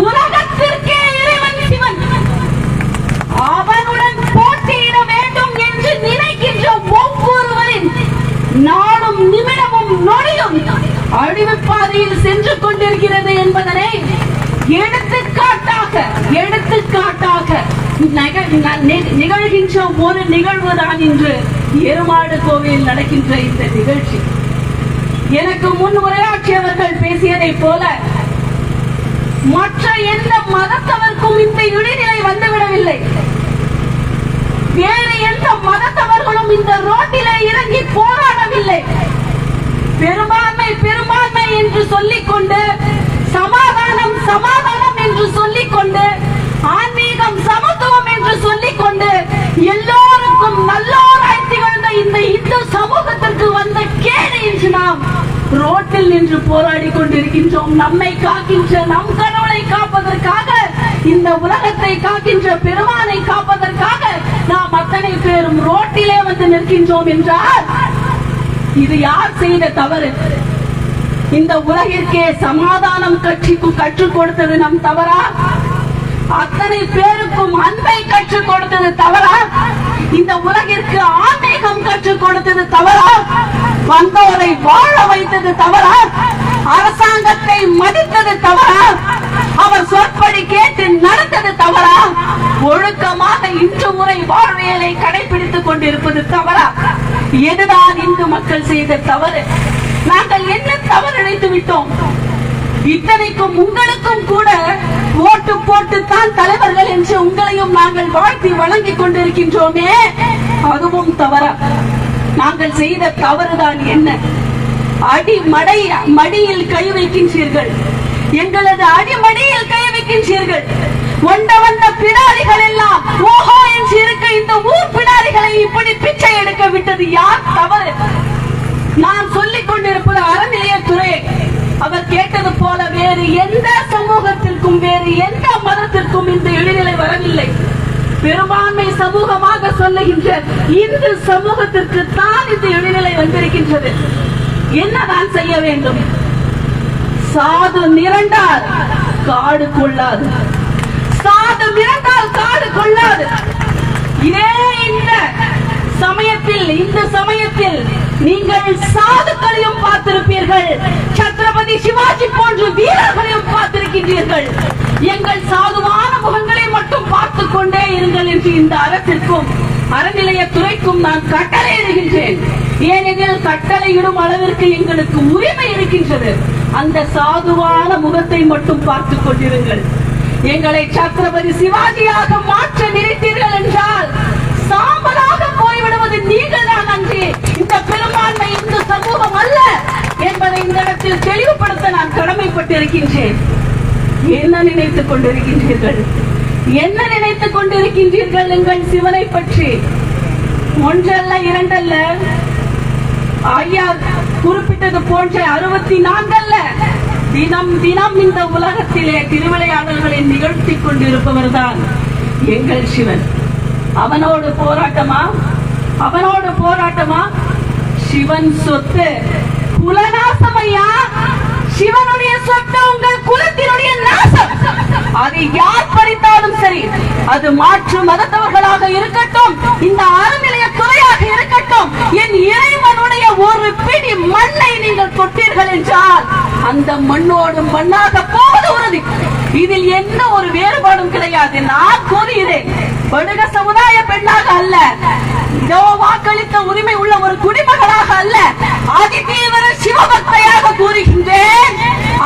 உலகத்திற்கே இறைவன் சிவன். அவனுடன் போட்டியிட வேண்டும் என்று நினைக்கின்ற ஒவ்வொருவரின் நாளும் நிமிடமும் நொடியும் அழிவு பாதையில் சென்று கொண்டிருக்கிறது என்பதனை எடுத்துக்காட்டாக எடுத்துக்காட்டாக நக- ந- நி- நிகழ்கின்ற ஒரு நிகழ்வு தான் இன்று எருமாடு கோவிலில் நடக்கின்ற இந்த நிகழ்ச்சி. எனக்கு முன் உரையாற்றியவர்கள் பேசியதை போல மற்ற எந்த மதத்தவர்க்கும் இந்த இடைநிலை வந்துவிடவில்லை. வேறு எந்த மதத்தவர்களும் இந்த ரோட்டிலே இறங்கி போராடவில்லை. பெரும்பான்மை பெரும்பான்மை என்று சொல்லிக் கொண்டு சமாதானம் சமாதானம் என்று சொல்லிக் கொண்டு ஆன்மீகம் சமத்துவம் என்று சொல்லிக் கொண்டு எல்லோருக்கும் நல்லோராய் திகழ்ந்த இந்த இந்து சமூகத்திற்கு வந்த கேடு என்று நாம் ரோட்டில் நின்று போராடி கொண்டிருக்கின்றோம். நம்மை காக்கின்ற நம் கடவுளை காப்பதற்காக இந்த உலகத்தை காக்கின்ற பெருமானை காப்பதற்காக நாம் அத்தனை பேரும் ரோட்டிலே வந்து நிற்கின்றோம் என்றால் இது யார் செய்த தவறு? இந்த உலகிற்கே சமாதானம் கட்சிக்கு கற்றுக் கொடுத்தது நம் தவறா? அத்தனை பேருக்கும் அன்பை கற்றுக் கொடுத்தது தவறா? இந்த உலகிற்கு ஆன்மீகம் கற்றுக் கொடுத்தது தவறா? வந்தோரை வாழ வைத்தது தவறா? அரசாங்கத்தை மதித்தது தவறா? அவர் சொற்படி கேட்டு நடந்தது தவறா? ஒழுக்கமாக இன்று முறை வாழ்வியலை கடைபிடித்துக் கொண்டிருப்பது தவறா? எதுதான் இந்து மக்கள் செய்த தவறு? நாங்கள் என்ன தவறு நினைத்து விட்டோம் இத்தனைக்கும் உங்களுக்கும் கூட ஓட்டு போட்டு தான் தலைவர்கள் என்று உங்களையும் நாங்கள் வாழ்த்தி வழங்கிக் கொண்டிருக்கின்றோமே. அதுவும் தவறா. நாங்கள் செய்த தவறுதான் என்ன? அடி மடை மடியில் கை வைக்கின்றீர்கள். எங்களது அடிமடியில் கை வைக்கின்றீர்கள். ஒண்ட வந்த பிடாரிகள் எல்லாம் ஓஹோ என்று இருக்க இந்த ஊர் பிடாரிகளை இப்படி பிச்சை எடுக்க விட்டது யார்? தவறு. நான் சொல்லிக் கொண்டிருப்பது அறநிலையத்துறை. வேறு எந்த சமூகத்திற்கும் வேறு எந்த மதத்திற்கும் இந்த இடைநிலை வரவில்லை. பெரும்பான்மை சமூகமாக சொல்லுகின்ற இந்து சமூகத்திற்கு தான் இந்த இடைநிலை வந்திருக்கின்றது. என்னதான் செய்ய வேண்டும்? சாது நிரண்டால் காடு கொள்ளாது. சாது மிரண்டால் காடு கொள்ளாது. இதே சமயத்தில் இந்த சமயத்தில் நீங்கள் சாதுக்களையும் பார்த்திருப்பீர்கள். சத்ரபதி சிவாஜி போன்ற வீரர்களையும் பார்த்திருக்கின்றீர்கள். எங்கள் சாதுவான முகங்களை மட்டும் பார்த்துக் கொண்டே இருங்கள் என்று இந்த அரசிற்கும் அறநிலையத்துறைக்கும் நான் கட்டளையிடுகின்றேன் ஏனெனில் கட்டளையிடும் அளவிற்கு எங்களுக்கு உரிமை இருக்கின்றது. அந்த சாதுவான முகத்தை மட்டும் பார்த்துக் கொண்டிருங்கள். எங்களை சத்ரபதி சிவாஜியாக மாற்ற நினைத்தீர்கள் என்றால் சாம்பலாக போய்விடுவது நீங்கள் தான் அன்றி. இந்த பெரும்பான்மை இந்து சமூகம் அல்ல என்பதை இந்த இடத்தில் தெளிவுபடுத்த நான் கடமைப்பட்டிருக்கின்றேன். என்ன நினைத்துக் கொண்டிருக்கின்றீர்கள்? என்ன நினைத்துக் கொண்டிருக்கின்றீர்கள் எங்கள் சிவனை பற்றி? ஒன்றல்ல இரண்டல்ல? ஐயா குறிப்பிட்டது போன்ற அறுபத்தி நான்கல்ல? தினம் தினம் இந்த உலகத்திலே திருவிளையாடல்களை நிகழ்த்தி கொண்டிருப்பவர் தான் எங்கள் சிவன். அவனோடு போராட்டமா? அவனோடு போராட்டமா? சிவன் சொத்து. குலநாசம் ஐயா சிவனுடைய சொத்து உங்கள் குலத்தினுடைய நாசம். அதை யார் பறித்தாலும் சரி அது மாற்று மதத்தவர்களாக இருக்கட்டும் இந்த அறநிலைய துறையாக இருக்கட்டும் என் இறைவனுடைய ஒரு பிடி மண்ணை நீங்கள் தொட்டீர்கள் என்றால் அந்த மண்ணோடு மண்ணாக போவது உறுதி. இதில் என்ன ஒரு வேறுபாடும் கிடையாது. நான் கூறுகிறேன். படுக சமுதாய பெண்ணாக அல்ல. இதோ வாக்களித்த உரிமை உள்ள ஒரு குடிமகளாக அல்ல. அதிதீவிர சிவபக்தையாக கூறுகின்றேன்.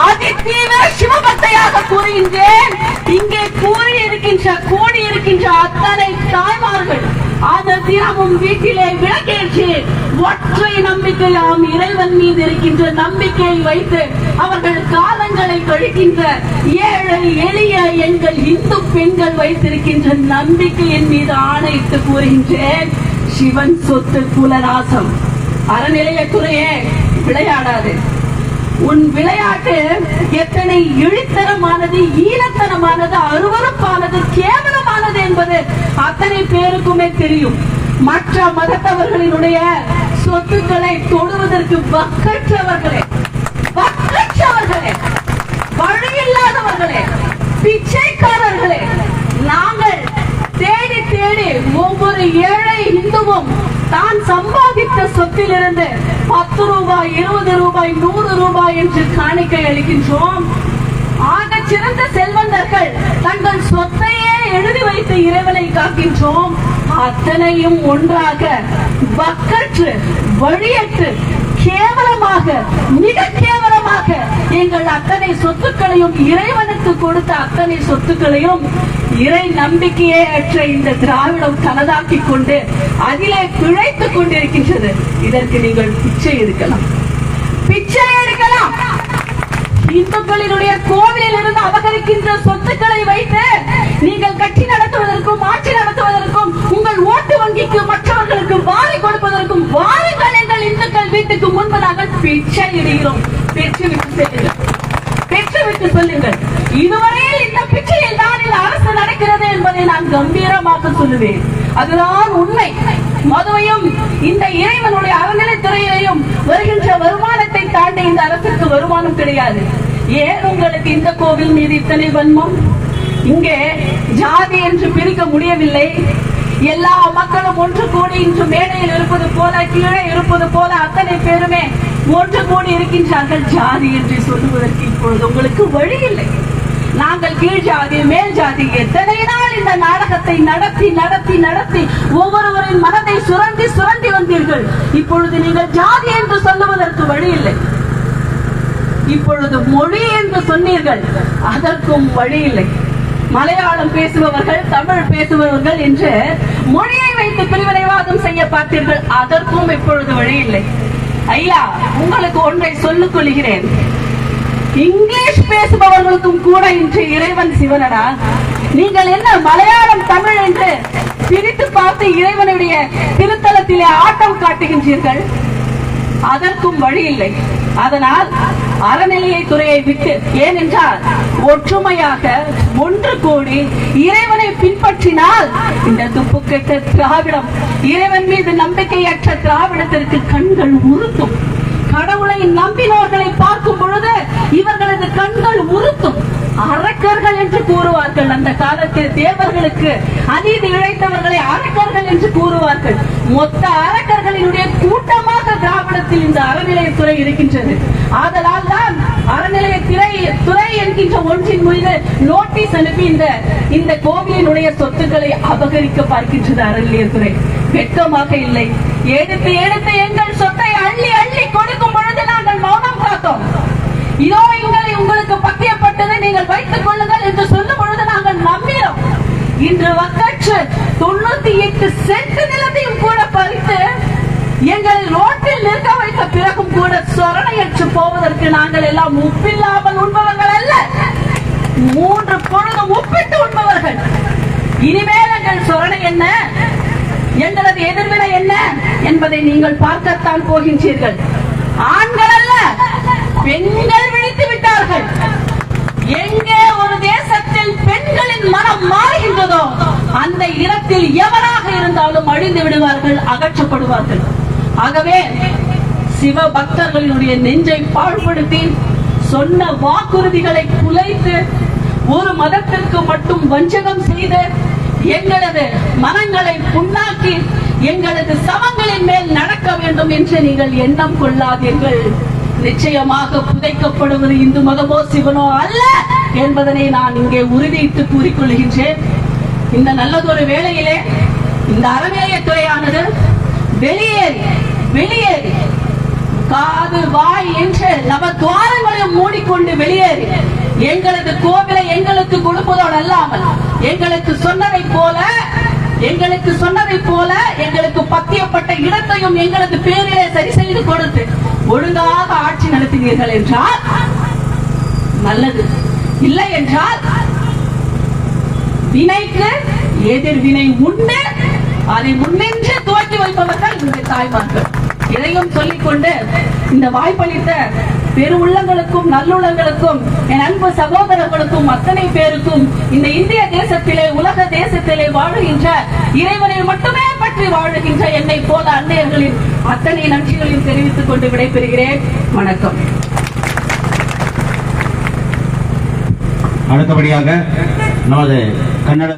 அதிதீவிர சிவபக்தையாக கூறுகின்றேன். இங்கே கூறி இருக்கின்ற கூடி இருக்கின்ற அத்தனை தாய்மார்கள் அந்த தினமும் வீட்டிலே விளக்கேற்றி ஒற்றை நம்பிக்கையாம் இறைவன் மீது இருக்கின்ற நம்பிக்கையை வைத்து அவர்கள் காலங்களை கழிக்கின்ற ஏழை எளிய எங்கள் இந்து பெண்கள் வைத்திருக்கின்ற நம்பிக்கையின் மீது ஆணையிட்டு கூறுகின்றேன். சிவன் சொத்து குலராசம். அறநிலையத்துறையே விளையாடாது. உன் விளையாட்டு எத்தனை இழித்தனமானது ஈனத்தனமானது அருவறுப்பானது கேவலமானது என்பது அத்தனை பேருக்குமே தெரியும். மற்ற மதத்தவர்களினுடைய சொத்துக்களை தொடுவதற்கு வக்கற்றவர்களே வக்கற்றவர்களே வழி இல்லாதவர்களே பிச்சைக்காரர்களே நாங்கள் தேடி தேடி ஒவ்வொரு ஏழை இந்துவும் தான் சம்பாதித்த சொத்திலிருந்து பத்து ரூபாய் இருபது ரூபாய் நூறு ரூபாய் என்று காணிக்கை அளிக்கின்றோம். ஆக சிறந்த செல்வந்தர்கள் தங்கள் சொத்தையே எழுதி வைத்து இறைவனை காக்கின்றோம். அத்தனையும் ஒன்றாக வக்கற்று வழியற்று கேவலமாக மிக கேவலமாக எங்கள் அத்தனை சொத்துக்களையும் இறைவனுக்கு கொடுத்த அத்தனை சொத்துக்களையும் இறை நம்பிக்கையே அற்ற இந்த திராவிடம் தனதாக்கி கொண்டு அதிலே பிழைத்துக் கொண்டிருக்கின்றது. இதற்கு நீங்கள் பிச்சை இருக்கலாம் இந்துக்களினுடைய கோவிலில் இருந்து அபகரிக்கின்ற சொத்துக்களை வைத்து நீங்கள் கட்சி நடத்துவதற்கும் ஆட்சி நடத்துவதற்கும் உங்கள் ஓட்டு வங்கிக்கு மற்றவர்களுக்கு வாரி கொடுப்பதற்கும் வாரிகள் எங்கள் இந்துக்கள் வீட்டுக்கு முன்பு நாங்கள் பிச்சை இடுகிறோம். பெற்று விட்டு செல்லுங்கள். பெற்று விட்டு சொல்லுங்கள். இதுவரையில் இந்த பிச்சையில் தான் இந்த அரசு நடக்கிறது என்பதை நான் கம்பீரமாக சொல்லுவேன். அதுதான் உண்மை. மதுவையும் இந்த இறைவனுடைய அறநிலைத்துறையிலையும் வருகின்ற வருமான தாண்டி இந்த அரசுக்கு வருமானம் கிடையாது. ஏன் உங்களுக்கு இந்த கோவில் மீது இத்தனை வன்மம்? இங்கே ஜாதி என்று பிரிக்க முடியவில்லை. எல்லா மக்களும் ஒன்று கூடி இன்று மேடையில் இருப்பது போல கீழே இருப்பது போல அத்தனை பேருமே ஒன்று கூடி இருக்கின்றார்கள். ஜாதி என்று சொல்லுவதற்கு இப்பொழுது உங்களுக்கு வழி இல்லை. நாங்கள் கீழ் ஜாதி மேல் ஜாதி எத்தனை நாள் இந்த நாடகத்தை நடத்தி நடத்தி நடத்தி ஒவ்வொருவரின் மனதை சுரண்டி சுரண்டி வந்தீர்கள். இப்பொழுது நீங்கள் ஜாதி என்று சொல்லுவதற்கு வழி இல்லை. இப்பொழுது மொழி என்று சொன்னீர்கள் அதற்கும் வழி இல்லை மலையாளம் பேசுபவர்கள் தமிழ் பேசுபவர்கள் என்று மொழியை வைத்து பிரிவினைவாதம் செய்ய பார்த்தீர்கள் அதற்கும் இப்பொழுது வழி இல்லை ஐயா உங்களுக்கு ஒன்றை சொல்லிக் கொள்கிறேன். இங்கிலீஷ் பேசுபவர்களுக்கும் கூட இன்று இறைவன் சிவனடா. நீங்கள் என்ன மலையாளம் தமிழ் என்று பிரித்து பார்த்து இறைவனுடைய திருத்தலத்திலே ஆட்டம் காட்டுகின்றீர்கள்? அதற்கும் வழி இல்லை அதனால் அறநிலையை துறையை விட்டு ஏனென்றால் ஒற்றுமையாக ஒன்று கூடி இறைவனை பின்பற்றினால் இந்த துப்புக்கெட்ட திராவிடம் இறைவன் மீது நம்பிக்கையற்ற திராவிடத்திற்கு கண்கள் உறுத்தும். கடவுளை நம்பினோர்களை பார்க்கும் பொழுது இவர்களது கண்கள் உறுத்தும். என்று கூறுவார்கள். அந்த காலத்தில் தேவர்களுக்கு அநீதி இழைத்தவர்களை அரக்கர்கள் என்று கூறுவார்கள். மொத்த அரக்கர்களினுடைய கூட்டமாக திராவிடத்தில் இந்த அறநிலையத்துறை இருக்கின்றது. ஆதலால் தான் அறநிலைய திரை துறை என்கின்ற ஒன்றின் மீது நோட்டீஸ் அனுப்பி இந்த இந்த கோவிலினுடைய சொத்துக்களை அபகரிக்க பார்க்கின்றது அறநிலையத்துறை. வெட்கமாக இல்லை. எடுத்து எடுத்து எங்கள் சொத்தை அள்ளி அள்ளி கொடுக்கும் பொழுது நாங்கள் மௌனம் காத்தோம். இதோ எங்களை உங்களுக்கு பக்கியப்பட்டதை நீங்கள் வைத்துக் கொள்ளுங்கள் என்று சொல்லும் பொழுது நாங்கள் நம்பினோம். இன்று வக்கற்று தொண்ணூத்தி எட்டு சென்ட் நிலத்தையும் கூட பறித்து எங்களை ரோட்டில் நிற்க வைத்த பிறகும் கூட சொரணையற்று போவதற்கு நாங்கள் எல்லாம் உப்பில்லாமல் உண்பவர்கள் அல்ல. மூன்று பொழுது உப்பிட்டு உண்பவர்கள். இனிமேல் எங்கள் சொரணை என்ன? எங்களது எதிர்வினை என்ன? என்பதை நீங்கள் பார்க்கத்தான் போகின்றீர்கள். ஆண்கள் அல்ல பெண்கள் விழித்து விட்டார்கள். பெண்களின் மாறுகின்றதோ அந்த இடத்தில் எவராக இருந்தாலும் அழிந்து விடுவார்கள் அகற்றப்படுவார்கள். ஆகவே சிவ பக்தர்களினுடைய நெஞ்சை பாழ்படுத்தி சொன்ன வாக்குறுதிகளை குலைத்து ஒரு மதத்திற்கு மட்டும் வஞ்சகம் செய்து எங்களது மனங்களை புண்ணாக்கி எங்களது சமங்களின் மேல் நடக்க வேண்டும் என்று நீங்கள் எண்ணம் கொள்ளாதீர்கள். நிச்சயமாக புதைக்கப்படுவது இந்து மதமோ சிவனோ அல்ல என்பதனை நான் இங்கே உறுதியிட்டு கூறிக்கொள்கின்றேன். இந்த நல்லதொரு வேளையிலே இந்த அறநிலையத்துறையானது வெளியேறி வெளியேறி காது வாய் என்று நவ துவாரங்களையும் மூடிக்கொண்டு வெளியேறி எங்களது கோவிலை எங்களுக்கு கொடுப்பதோடு அல்லாமல் எங்களுக்கு சொன்னதை போல எங்களுக்கு சொன்னதை போல எங்களுக்கு பத்தியப்பட்ட இடத்தையும் எங்களது பேரிலே சரி செய்து கொடுத்து ஒழுங்காக ஆட்சி நடத்தினீர்கள் என்றால் நல்லது. இல்லை என்றால் வினைக்கு எதிர்வினை உண்டு அதை முன்னின்று துவக்கி வைப்பவர்கள் இந்த தாய்மார்கள். இதையும் சொல்லிக்கொண்டு இந்த வாய்ப்பளித்த பெரு உள்ளங்களுக்கும் நல்லுள்ளங்களுக்கும் என் அன்பு சகோதரர்களுக்கும் அத்தனை பேருக்கும் இந்த இந்திய தேசத்திலே உலக தேசத்திலே வாழுகின்ற இறைவனை மட்டுமே பற்றி வாழுகின்ற என்னை போல அன்னையர்களின் அத்தனை நன்றிகளையும் தெரிவித்துக் கொண்டு விடைபெறுகிறேன். வணக்கம். அடுத்தபடியாக நமது கன்னட